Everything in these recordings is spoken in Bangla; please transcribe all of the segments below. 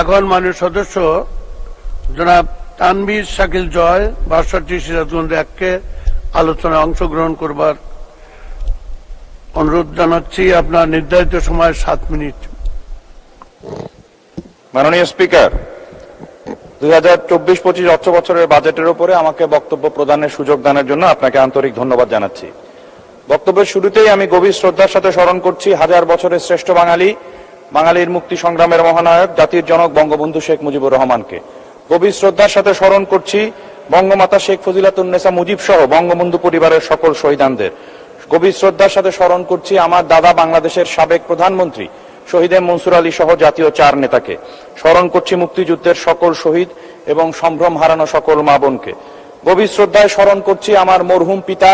এখন মাননীয় সদস্য, জনাব তানভীর শাকিল জয়, বাষট্টি সিরাজগঞ্জ এককে আলোচনায় অংশগ্রহণ করবার অনুরোধ জানাচ্ছি। আপনার নির্ধারিত সময় সাত মিনিট। মাননীয় স্পিকার, দুই হাজার চব্বিশ পঁচিশ অর্থ বছরের বাজেটের উপরে আমাকে বক্তব্য প্রদানের সুযোগ দানের জন্য আপনাকে আন্তরিক ধন্যবাদ জানাচ্ছি। বক্তব্যের শুরুতেই আমি গভীর শ্রদ্ধার সাথে স্মরণ করছি হাজার বছরের শ্রেষ্ঠ বাঙালি বাঙালির মুক্তি সংগ্রামের মহানায়ক, জাতির জনক বঙ্গবন্ধু শেখ মুজিবুর রহমানকে। গভীর শ্রদ্ধার সাথে স্মরণ করছি বঙ্গমাতা শেখ ফজিলাতুন্নেসা মুজিব সহ বঙ্গবন্ধু পরিবারের সকল শহীদানদের। গভীর শ্রদ্ধার সাথে স্মরণ করছি আমার দাদা বাংলাদেশের সাবেক প্রধানমন্ত্রী, শহীদ মনসুর আলী সহ জাতীয় চার নেতাকে। স্মরণ করছি মুক্তিযুদ্ধের সকল শহীদ এবং সম্ভ্রম হারানো সকল মা বোনকে। গভীর শ্রদ্ধায় স্মরণ করছি আমার মরহুম পিতা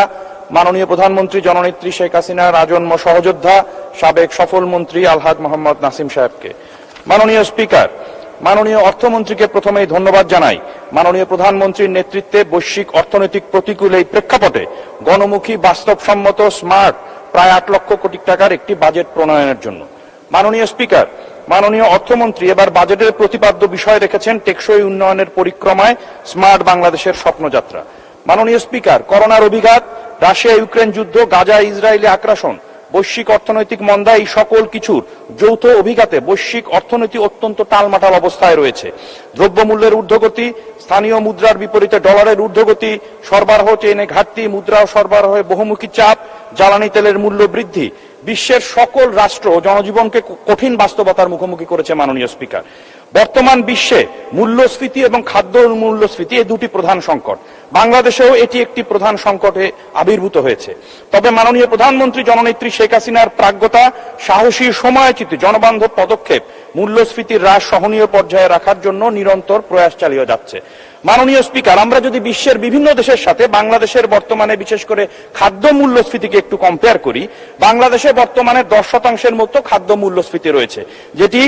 মাননীয় প্রধানমন্ত্রী জননেত্রী শেখ হাসিনার আজন্ম সহযোদ্ধা সাবেক সফল মন্ত্রী আলহাজ মোহাম্মদ নাসিম সাহেবকে। মাননীয় স্পিকার, মাননীয় অর্থমন্ত্রীকে প্রথমেই ধন্যবাদ জানাই। মাননীয় প্রধানমন্ত্রীর নেতৃত্বে বৈশ্বিক অর্থনৈতিক প্রতিকূল এই প্রেক্ষাপটে গণমুখী, বাস্তবসম্মত, স্মার্ট, প্রায় আট লক্ষ কোটি টাকার একটি বাজেট প্রণয়নের জন্য। মাননীয় স্পিকার, মাননীয় অর্থমন্ত্রী এবার বাজেটের প্রতিপাদ্য বিষয় রেখেছেন টেকসই উন্নয়নের পরিক্রমায় স্মার্ট বাংলাদেশের স্বপ্নযাত্রা। মাননীয় স্পিকার, করোনার অভিঘাত, রাশিয়া, ইউক্রেন যুদ্ধ, গাজা, ইসরায়েলি আগ্রাসন বৈশ্বিক অর্থনৈতিক মন্দা, এই সকল কিছুর যৌথ অভিঘাতে বৈশ্বিক অর্থনীতি অত্যন্ত টালমাটাল অবস্থায় রয়েছে। দ্রব্যমূল্যের ঊর্ধ্বগতি, স্থানীয় মুদ্রার বিপরীতে ডলারের ঊর্ধ্বগতি, সরবরাহ চেনে ঘাটতি, মুদ্রা সরবরাহে বহুমুখী চাপ, জ্বালানি তেলের মূল্য বৃদ্ধি। বিশ্বের সকল রাষ্ট্র জনজীবনকে কঠিন বাস্তবতার মুখোমুখি করেছে মাননীয় স্পিকার। বর্তমান বিশ্বে মূল্যস্ফীতি এবং খাদ্য মূল্যস্ফীতি এই দুটি প্রধান সংকট। বাংলাদেশেও এটি একটি প্রধান সংকটে আবির্ভূত হয়েছে। তবে মাননীয় প্রধানমন্ত্রী জননেত্রী শেখ হাসিনার প্রাজ্ঞতা, সাহসী সময়োচিত জনবান্ধব পদক্ষেপ, মূল্যস্ফীতির হ্রাস সহনীয় পর্যায়ে রাখার জন্য নিরন্তর প্রয়াস চালিয়ে যাচ্ছে। মাননীয় স্পিকার, আমরা যদি বিশ্বের বিভিন্ন দেশের সাথে বাংলাদেশের বর্তমানে বিশেষ করে খাদ্য মূল্যস্ফীতিকে একটু কম্পেয়ার করি, বাংলাদেশে বর্তমানে দশ শতাংশের মতো খাদ্য মূল্যস্ফীতি রয়েছে, যেটি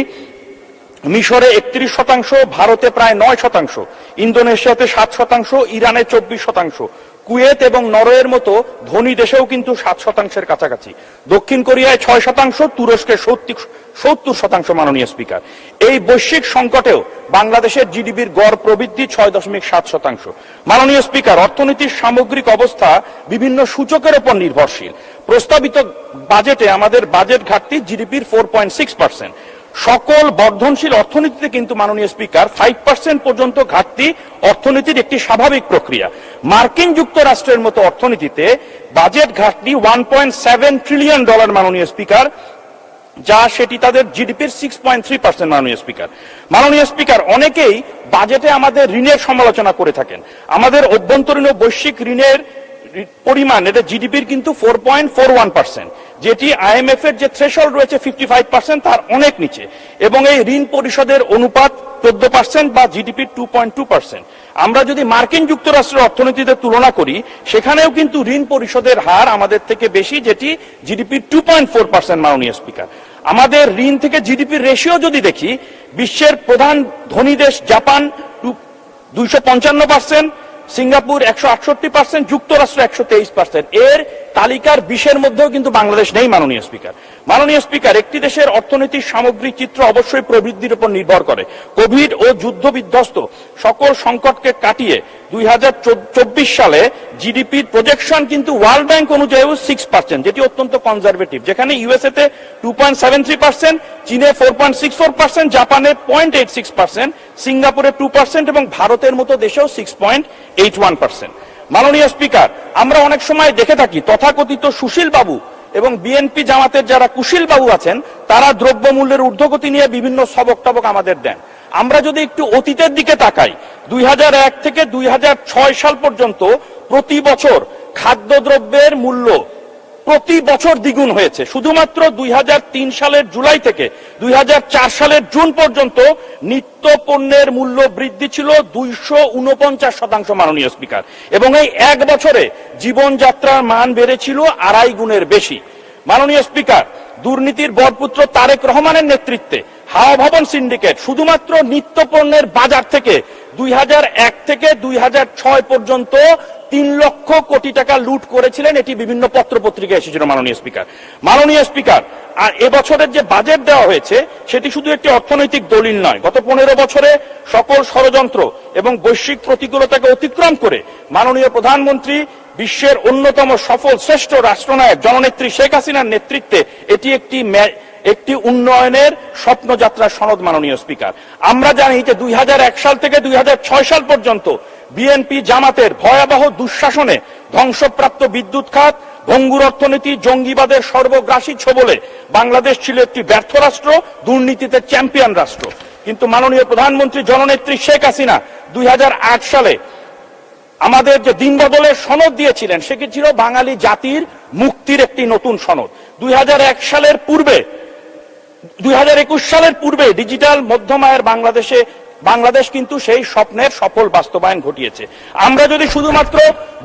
মিশরে একত্রিশ শতাংশ, ভারতে প্রায় নয় শতাংশ, ইন্দোনেশিয়াতে সাত শতাংশ, ইরানে চব্বিশ শতাংশ, কুয়েত এবং নরওয়ের মতো ধনী দেশেও কিন্তু সাত শতাংশের কাছাকাছি। দক্ষিণ কোরিয়ায় ছয় শতাংশ, তুরস্কে সত্তর শতাংশ মাননীয় স্পিকার। এই বৈশ্বিক সংকটেও বাংলাদেশের জিডিপির গড় প্রবৃদ্ধি ছয় দশমিক সাত শতাংশ। মাননীয় স্পিকার, অর্থনীতির সামগ্রিক অবস্থা বিভিন্ন সূচকের উপর নির্ভরশীল। প্রস্তাবিত বাজেটে আমাদের বাজেট ঘাটতি জিডিপির ফোর পয়েন্ট সিক্স পার্সেন্ট সকল বর্ধনশীল অর্থনীতিতে কিন্তু মাননীয় স্পিকার ফাইভ পার্সেন্ট পর্যন্ত ঘাটতি অর্থনীতির একটি স্বাভাবিক প্রক্রিয়া। মার্কিন যুক্তরাষ্ট্রের মতো অর্থনীতিতে বাজেট ঘাটতি one point seven trillion dollar মাননীয় স্পিকার, যা সেটি তাদের জিডিপির সিক্স পয়েন্ট থ্রি পার্সেন্ট মাননীয় স্পিকার। মাননীয় স্পিকার, অনেকেই বাজেটে আমাদের ঋণের সমালোচনা করে থাকেন। আমাদের অভ্যন্তরীণ বৈশ্বিক ঋণের পরিমাণ এটা জিডিপির কিন্তু four point four one percent যেটি আইএমএফ এর যে থ্রেশহোল্ড রয়েছে ফিফটি ফাইভ পার্সেন্ট তার অনেক নিচে। এবং এই ঋণ পরিশোধের অনুপাত চোদ্দ পার্সেন্ট বা জিডিপির টু পয়েন্ট টু পার্সেন্ট আমরা যদি মার্কিন যুক্তরাষ্ট্রের অর্থনীতিতে তুলনা করি, সেখানেও কিন্তু ঋণ পরিশোধের হার আমাদের থেকে বেশি, যেটি জিডিপির টু পয়েন্ট ফোর পার্সেন্ট মাননীয় স্পিকার। আমাদের ঋণ থেকে জিডিপির রেশিও যদি দেখি, বিশ্বের প্রধান ধনী দেশ জাপান দুইশো পঞ্চান্ন পার্সেন্ট সিঙ্গাপুর একশো আটষট্টি পার্সেন্ট যুক্তরাষ্ট্র একশো তেইশ পার্সেন্ট এর তালিকার বিশের মধ্যেও কিন্তু বাংলাদেশ নেই মাননীয় স্পিকার। মাননীয় স্পিকার, একটি দেশের অর্থনীতির সামগ্রিক চিত্র অবশ্যই প্রবৃদ্ধির উপর নির্ভর করে। কোভিড ও যুদ্ধ বিধ্বস্ত সকল সংকটকে কাটিয়ে দুই হাজার চব্বিশ সালে জিডিপির প্রজেকশন কিন্তু ওয়ার্ল্ড ব্যাংক অনুযায়ী সিক্স পার্সেন্ট যেটি অত্যন্ত কনজারভেটিভ যেখানে ইউএসএ তে two point seven three percent চীনে four point six four percent জাপানে পয়েন্ট এইট সিক্স পার্সেন্ট সিঙ্গাপুরে টু পার্সেন্ট এবং ভারতের মতো দেশেও six point eight one percent মাননীয় স্পিকার, আমরা অনেক সময় দেখে থাকি তথাকথিত সুশীল বাবু এবং বিএনপি জামাতের যারা কুশীল বাবু আছেন, তারা দ্রব্যমূল্যের ঊর্ধ্বগতি নিয়ে বিভিন্ন সবক টবক আমাদের দেন। আমরা যদি একটু অতীতের দিকে তাকাই, দুই হাজার এক থেকে দুই হাজার ছয় সাল পর্যন্ত প্রতি বছর খাদ্যদ্রব্যের মূল্য প্রতি বছর দ্বিগুণ হয়েছে। শুধুমাত্র দুই হাজার তিন সালের জুলাই থেকে দুই হাজার চার সালের জুন পর্যন্ত নিত্য পণ্যের মূল্য বৃদ্ধি ছিল দুইশো উনপঞ্চাশ শতাংশ মাননীয় স্পিকার। এবং এই এক বছরে জীবনযাত্রার মান বেড়েছিল আড়াই গুণের বেশি। মাননীয় স্পিকার, দুর্নীতির বরপুত্র তারেক রহমানের নেতৃত্বে হাওয়া ভবন সিন্ডিকেট শুধুমাত্র নিত্য পণ্যের বাজার থেকে দুই হাজার এক থেকে দুই হাজার ছয় পর্যন্ত তিন লক্ষ কোটি টাকা লুট করেছিলেন এটি বিভিন্ন পত্র পত্রিকায় এসেছিল মাননীয় স্পিকার। মাননীয় স্পিকার, আর এবছরের যে বাজেট দেওয়া হয়েছে, সেটি শুধু একটি অর্থনৈতিক দলিল নয়। গত পনেরো বছরে সকল ষড়যন্ত্র এবং বৈশ্বিক প্রতিকূলতাকে অতিক্রম করে মাননীয় প্রধানমন্ত্রী বিশ্বের অন্যতম সফল শ্রেষ্ঠ রাষ্ট্রনায়ক জননেত্রী শেখ হাসিনার নেতৃত্বে এটি একটি একটি উন্নয়নের স্বপ্নযাত্রার সনদ মাননীয় স্পিকার। আমরা জানি যে দুই হাজার এক সাল থেকে দুই হাজার ছয় সাল পর্যন্ত বিএনপি জামাতের ভয়াবহ দুঃশাসনে ধ্বংসপ্রাপ্ত বিদ্যুৎ খাত, ভঙ্গুর অর্থনীতি, জঙ্গিবাদের সর্বগ্রাসী ছবলে বাংলাদেশ ছিল একটি ব্যর্থ রাষ্ট্র, দুর্নীতিতে চ্যাম্পিয়ন রাষ্ট্র। কিন্তু মাননীয় প্রধানমন্ত্রী জননেত্রী শেখ হাসিনা দুই হাজার আট সালে আমাদের যে দিন বদলের সনদ দিয়েছিলেন সেটি ছিল বাঙালি জাতির মুক্তির একটি নতুন সনদ। দুই হাজার এক সালের পূর্বে দুই হাজার একুশ সালের পূর্বে ডিজিটাল মধ্যম আয়ের বাংলাদেশে বাংলাদেশ কিন্তু সেই স্বপ্নের সফল বাস্তবায়ন ঘটিয়েছে। আমরা যদি শুধুমাত্র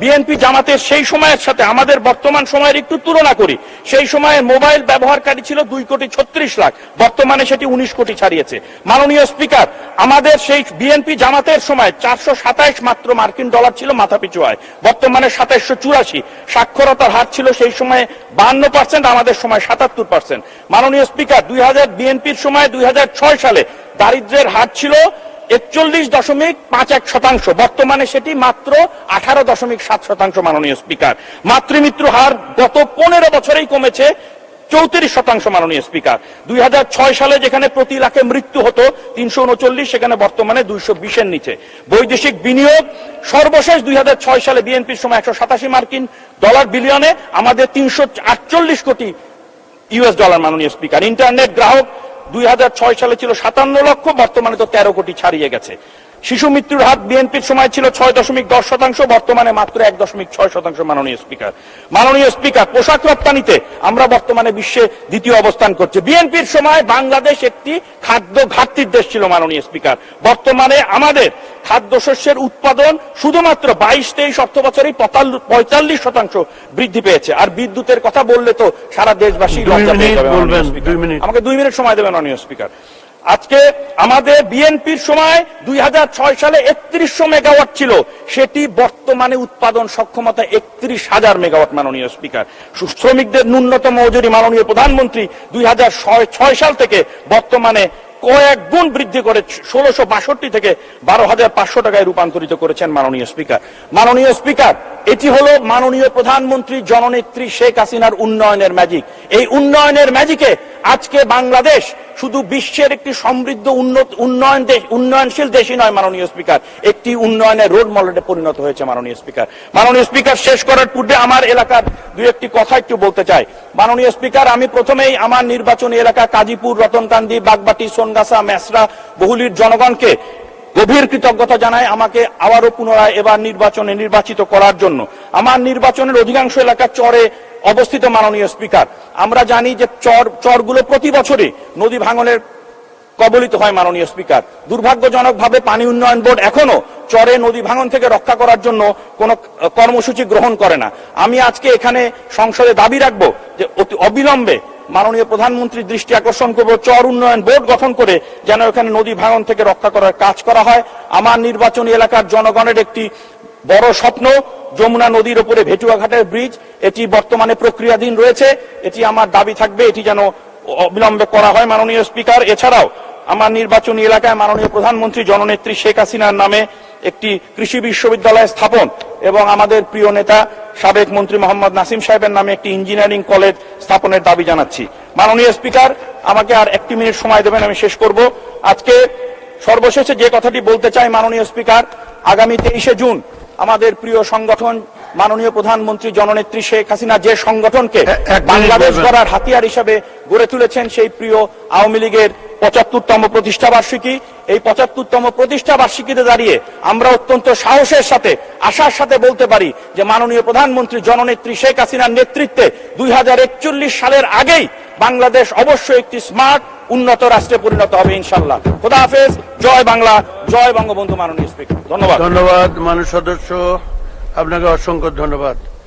বিএনপি জামাতের সেই সময়ের সাথে আমাদের বর্তমান সময়ের একটু তুলনা করি, সেই সময়ে মোবাইল ব্যবহারকারী ছিল দুই কোটি ছত্রিশ লাখ, বর্তমানে সেটি উনিশ কোটি ছাড়িয়েছে। মাননীয় স্পিকার, আমাদের সেই বিএনপি জামাতের সময় চারশো সাতাইশ মাত্র মার্কিন ডলার ছিল মাথাপিছু আয় বর্তমানে সাতাইশশো চুরাশি। সাক্ষরতার হার ছিল সেই সময়ে বান্ন পার্সেন্ট, আমাদের সময় সাতাত্তর পার্সেন্ট। মাননীয় স্পিকার, দুই হাজার বিএনপির সময় দুই হাজার ছয় সালে দারিদ্র্যের হার ছিল একচল্লিশ দশমিক পাঁচ এক শতাংশ। বর্তমানে সেটি মাত্র আঠারো দশমিক সাত শতাংশ মাননীয় স্পিকার। মাতৃমৃত্যু হার গত পনেরো বছরেই কমেছে চৌত্রিশ শতাংশ মাননীয় স্পিকার। দুই সালে যেখানে প্রতি লাখে মৃত্যু হতো, তিনশো উনচল্লিশ, সেখানে বর্তমানে দুইশো বিশের নিচে। বৈদেশিক বিনিয়োগ সর্বশেষ দুই ছয় সালে বিএনপির সময় একশো সাতাশি মার্কিন ডলার বিলিয়নে, আমাদের তিনশো আটচল্লিশ কোটি ইউএস ডলার মাননীয় স্পিকার। ইন্টারনেট গ্রাহক দুই হাজার ছয় সালে ছিল সাতান্ন লক্ষ বর্তমানে তো তেরো কোটি ছাড়িয়ে গেছে। শিশু মৃত্যুর হার বিএনপির সময় ছিল ছয় দশমিক দশ শতাংশ বর্তমানে মাত্র এক দশমিক ছয় শতাংশ মাননীয় স্পিকার। মাননীয় স্পিকার পোশাক রপ্তানিতে আমরা বর্তমানে বিশ্বে দ্বিতীয় অবস্থান করছি। বিএনপির সময় বাংলাদেশ একটি খাদ্য ঘাটতির দেশ ছিল মাননীয় স্পিকার। বর্তমানে আমাদের খাদ্যশস্যের উৎপাদন শুধুমাত্র বাইশ তেইশ অর্থ বছরেই পঁয়তাল্লিশ শতাংশ বৃদ্ধি পেয়েছে। আর বিদ্যুতের কথা বললে তো সারা দেশবাসী লজ্জা পেয়ে যাবে। আমাকে দুই মিনিট সময় দেবেন মাননীয় স্পিকার। আজকে আমাদের বিএনপির সময় দুই সালে একত্রিশশো মেগাওয়াট ছিল। সেটি বর্তমানে উৎপাদন সক্ষমতা একত্রিশ হাজার মেগাওয়াট মাননীয় স্পিকার। শ্রমিকদের ন্যূনতম মজুরি মাননীয় প্রধানমন্ত্রী দুই ছয় সাল থেকে বর্তমানে কয়েক গুণ বৃদ্ধি করে ষোলোশো বাষট্টি থেকে বারো হাজার পাঁচশো টাকায় রূপান্তরিত করেছেন মাননীয় স্পিকার। মাননীয় স্পিকার, এটি হলো মাননীয় প্রধানমন্ত্রী জননেত্রী শেখ হাসিনার উন্নয়নের ম্যাজিক এই উন্নয়নের ম্যাজিকে আজকে বাংলাদেশ শুধু বিশ্বের একটি সমৃদ্ধ উন্নত, উন্নয়ন দেশ, উন্নয়নশীল দেশই নয়, মাননীয় স্পিকার। একটি উন্নয়নের রোড মডেলে পরিণত হয়েছে মাননীয় স্পিকার। মাননীয় স্পিকার, শেষ করার পূর্বে আমার এলাকার দু একটি কথা একটু বলতে চাই। মাননীয় স্পিকার, আমি প্রথমেই আমার নির্বাচনী এলাকা কাজীপুর, রতনকান্দি, বাগবাটি, সোনগাছা, মেসরা, বহুলির জনগণকে গভীর কৃতজ্ঞতা জানাই আমাকে আবারও পুনরায় এবার নির্বাচনে নির্বাচিত করার জন্য। আমার নির্বাচনের অধিকাংশ এলাকা চরে অবস্থিত মাননীয় স্পিকার। আমরা জানি যে চর, চরগুলো প্রতি বছরই নদী ভাঙনের কবলিত হয় মাননীয় স্পিকার। দুর্ভাগ্যজনকভাবে পানি উন্নয়ন বোর্ড এখনও চরে নদী ভাঙন থেকে রক্ষা করার জন্য কোনো কর্মসূচি গ্রহণ করে না। আমি আজকে এখানে সংসদে দাবি রাখব যে অবিলম্বে মাননীয় প্রধানমন্ত্রীর দৃষ্টি আকর্ষণ করব, চর উন্নয়ন বোর্ড গঠন করে যেন এখানে নদী ভাঙন থেকে রক্ষা করার কাজ করা হয়। আমার নির্বাচনী এলাকার জনগণের একটি বড় স্বপ্ন, যমুনা নদীর উপরে ভেটুয়াঘাটের ব্রিজ, এটি বর্তমানে প্রক্রিয়াধীন রয়েছে, এটি আমার দাবি থাকবে, এটি যেন অবিলম্বে করা হয় মাননীয় স্পিকার। এছাড়াও আমার নির্বাচনী এলাকায় মাননীয় প্রধানমন্ত্রী জননেত্রী শেখ হাসিনার নামে একটি কৃষি বিশ্ববিদ্যালয় স্থাপন এবং আমাদের প্রিয় নেতা সাবেক মন্ত্রী মোহাম্মদ নাসিম সাহেবের নামে একটি ইঞ্জিনিয়ারিং কলেজ স্থাপনের দাবি জানাচ্ছি মাননীয় স্পিকার আমাকে আর একটি মিনিট সময় দেবেন আমি শেষ করব আজকে সর্বশেষে যে কথাটি বলতে চাই মাননীয় স্পিকার আগামী তেইশে জুন আমাদের প্রিয় সংগঠন মাননীয় প্রধানমন্ত্রী জননেত্রী শেখ হাসিনা যে সংগঠনকে বাংলাদেশ। গড়ার হাতিয়ার হিসাবে গড়ে তুলেছেন সেই প্রিয় আওয়ামী লীগের পঁচাত্তরতম প্রতিষ্ঠা বার্ষিকী, এই পঁচাত্তরতম প্রতিষ্ঠা বার্ষিকীতে দাঁড়িয়ে আমরা অত্যন্ত সাহসের সাথে, আশার সাথে বলতে পারি যে মাননীয় প্রধানমন্ত্রী জননেত্রী শেখ হাসিনার নেতৃত্বে দুই হাজার একচল্লিশ সালের আগেই বাংলাদেশ অবশ্যই একটি স্মার্ট, উন্নত রাষ্ট্রে পরিণত হবে ইনশাল্লাহ খোদা হাফেজ, জয় বাংলা, জয় বঙ্গবন্ধু মাননীয় স্পিকার। ধন্যবাদ। ধন্যবাদ মানুষ সদস্য, আপনাকে অসংখ্য ধন্যবাদ।